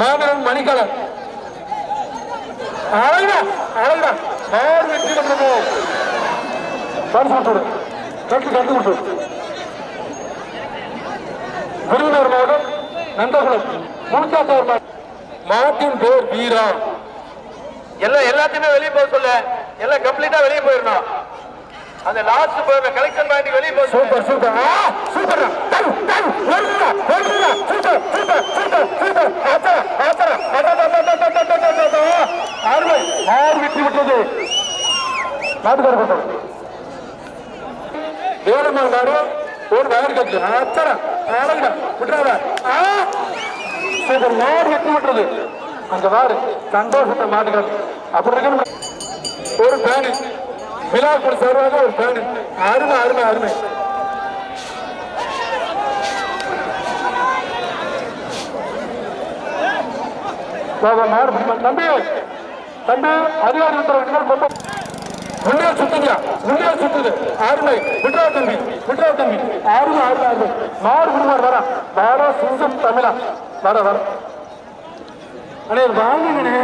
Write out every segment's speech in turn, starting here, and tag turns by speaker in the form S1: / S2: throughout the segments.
S1: மாபெரும் மணிக்கலன் அழகா அழகா மாறு வெற்றி பெற்றது பரிசு விட்டுடு கட்டு கட்டு விட்டு. விருதுநகர் மாவட்டம் நந்தகுலம் முழுக்காத்தவர் மாட்டின் பேர் வீரா.
S2: எல்லாம் எல்லாத்தையுமே வெளியே போக சொல்ல. எல்லாம் கம்ப்ளீட்டா வெளியே போயிடணும். அந்த லாஸ்ட் போயிடுற கலெக்ஷன் பாயிண்ட் வெளியே போக
S1: super super. Super super super. ನಾಟಕ ಏನು ಮಾಡ್ಬಾರು ஒரு வயர் கட்டு. அத்தனை ஆளுங்க விட்டுறாத. சூப்பர் நேரம் எட்டு விட்டுறது வாரு சந்தோஷத்தை மாட்டுக்கிறது அப்படி இருக்கு ஒரு பேனு. விழா கொடு சர்வாக ஒரு பேனு. அருமை அருமை அருமை. தம்பி. தம்பி அதிகாரி உத்தரவு ரொம்ப உள்ளே சுத்துங்க உள்ளே சுத்துது. ஆறுமை விட்ரா தம்பி விட்ரா தம்பி. ஆறுமை ஆறுமை அருமை மாடு விடுவார் வர. வர சிங்கம் தமிழா. வர வர அண்ணே வாங்குங்கண்ணே.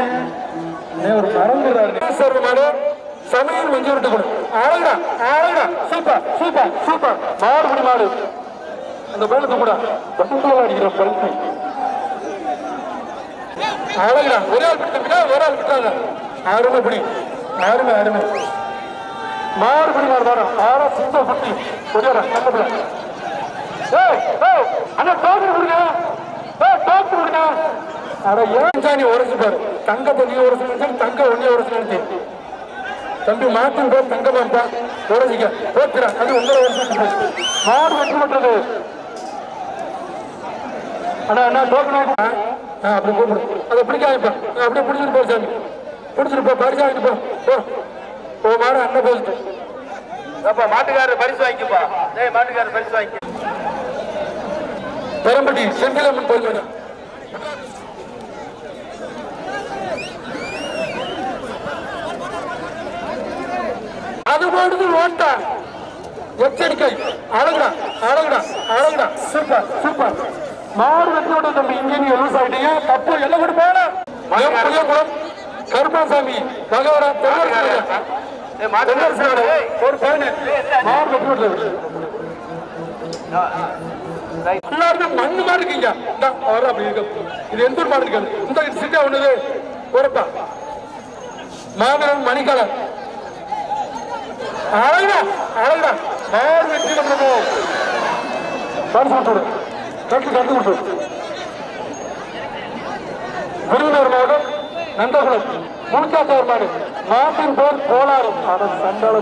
S1: அண்ணே, ஒரு மறந்துடுறாரு சார் மாடு சமையல் மஞ்சள் விட்டு கொடு. ஆளுடா ஆளுடா சூப்பர் சூப்பர் சூப்பர். மாறு விடு மாடு அந்த பயிலுக்கு கூட பசுந்தோல் அடிக்கிற பழுத்து ஆளுடா ஒரே ஆள் விட்டுட்டா ஒரு ஆள் விட்டாங்க அருமை புடி அருமை அருமை. மாறு புடி மாறு மாறு. ஆறா சிந்த புத்தி புரியல நல்ல புள்ள அண்ணா டோக்கு புடிங்க ஏய் டோக்கு புடிங்க அட ஏன் நீ உரசு பாரு? தங்கத்தை நீ உரசு நினைச்சு தங்க ஒன்னே உரசு நினைச்சு. தம்பி மாத்தின் போய் தங்க மாட்டா உரசிக்க. போச்சுடா. அது உங்களை உரசு மாறு வெற்றி பண்றது அண்ணா அண்ணா டோக்கு அப்படி கூப்பிடு. அதை பிடிக்காது அப்படியே பிடிச்சிட்டு போய் சாமி. பிடிச்சிட்டு போ பரிசு வாங்கிட்டு போ. போ. ஓ மாடு அண்ணன் போயிட்டு.
S2: அப்பா மாட்டுக்காரர் பரிசு வாங்கிக்கப்பா. டேய் மாட்டுக்காரர் பரிசு வாங்கி.
S1: பெரம்பட்டி செந்திலம்மன் கோயில் அது போடுது ஓட்டா எச்சரிக்கை. அழகுடா அழகுடா அழகுடா. Super super. மாடு வெட்டி விட்ட தம்பி இன்ஜினியர் லூஸ் ஆயிட்டீங்க தப்பு எல்லாம் கூட போன புளியகுளம் கருமாசாமி சாமி தென்னரசு இது எந்த ஒரு மாதிரி இருக்காது இந்த சிட்டா ஒண்ணுது. உரப்பா மாபெரும் மணிக்காலம் அழகா நண்பர்களும் மூச்சா சேர்மாடு நாட்டின் போர் கோளாறும். அதன் சண்டாள